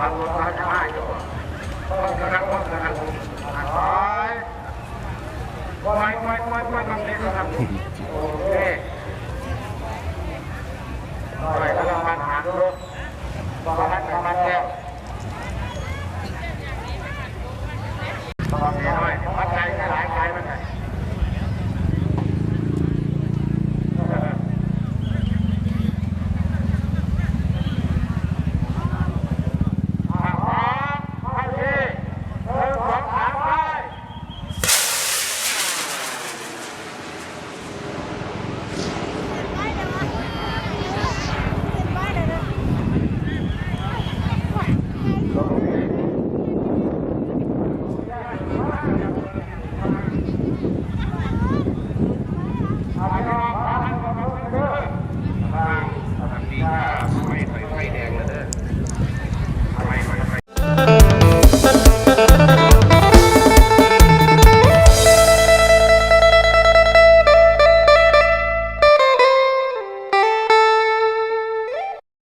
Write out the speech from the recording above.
ครับรถเขาจะมาอยู่ต้องกำลังต้องกำลังถอยไม่ไม่ไม่ไม่ทำนี้ครับโอเคไปกำลังมาหารถกำลังกำลังแก้ว Yeah.